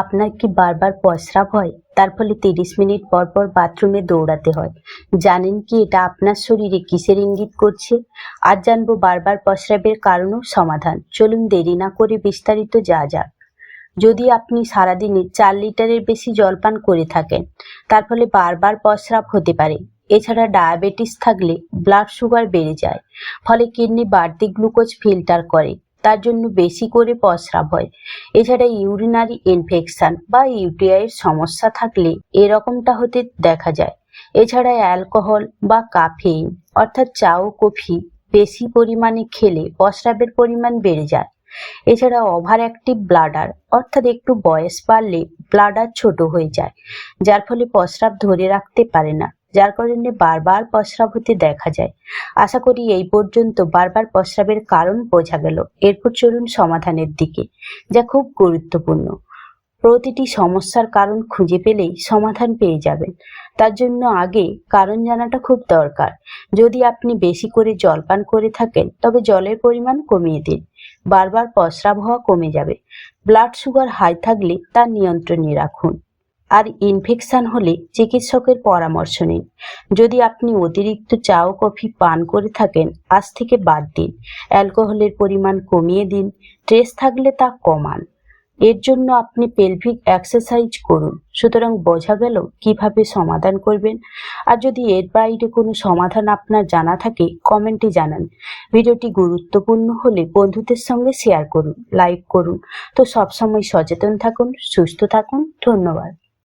আপনার কি বারবার প্রস্রাব হয়? তার ফলে তিরিশ মিনিট পর পর বাথরুমে দৌড়াতে হয়। জানেন কি এটা আপনার শরীরে কিসের ইঙ্গিত করছে? আর জানব বারবার প্রস্রাবের কারণও সমাধান। চলুন দেরি না করে বিস্তারিত যা যাক। যদি আপনি সারাদিনে চার লিটারের বেশি জলপান করে থাকেন, তার ফলে বারবার প্রস্রাব হতে পারে। এছাড়া ডায়াবেটিস থাকলে ব্লাড সুগার বেড়ে যায়, ফলে কিডনি বাড়তি গ্লুকোজ ফিল্টার করে। তার জন্য বেশি করে প্রস্রাব হয়। এছাড়া ইউরিনারি ইনফেকশন বা ইউটিআইয়ের সমস্যা থাকলে এরকমটা হতে দেখা যায়। এছাড়া অ্যালকোহল বা কাফেইন অর্থাৎ চা ও কফি বেশি পরিমাণে খেলে প্রস্রাবের পরিমাণ বেড়ে যায়। এছাড়া ওভার অ্যাক্টিভ ব্লাডার অর্থাৎ একটু বয়স বাড়লে ব্লাডার ছোট হয়ে যায়, যার ফলে প্রস্রাব ধরে রাখতে পারে না। যার কারণে বারবার প্রস্রাব হতে দেখা যায়। আশা করি এই পর্যন্ত বারবার প্রস্রাবের কারণ বোঝা গেল। এরপর চলুন সমাধানের দিকে, যা খুব গুরুত্বপূর্ণ। প্রতিটি সমস্যার কারণ খুঁজে পেলেই সমাধান পেয়ে যাবেন। তার জন্য আগে কারণ জানাটা খুব দরকার। যদি আপনি বেশি করে জল পান করে থাকেন, তবে জলের পরিমাণ কমিয়ে দিন। বারবার প্রস্রাব হওয়া কমে যাবে। ব্লাড সুগার হাই থাকলে তা নিয়ন্ত্রণে রাখুন। আর ইনফেকশান হলে চিকিৎসকের পরামর্শ নিন। যদি আপনি অতিরিক্ত চা ও কফি পান করে থাকেন, আজ থেকে বাদ দিন। অ্যালকোহলের পরিমাণ কমিয়ে দিন, স্ট্রেস থাকলে তা কমান। এর জন্য আপনি পেলভিক এক্সারসাইজ করুন। সুতরাং বোঝা গেল কীভাবে সমাধান করবেন। আর যদি এর বাইরে কোনো সমাধান আপনার জানা থাকে কমেন্টে জানান। ভিডিওটি গুরুত্বপূর্ণ হলে বন্ধুদের সঙ্গে শেয়ার করুন লাইক করুন। তো সবসময় সচেতন থাকুন, সুস্থ থাকুন। ধন্যবাদ।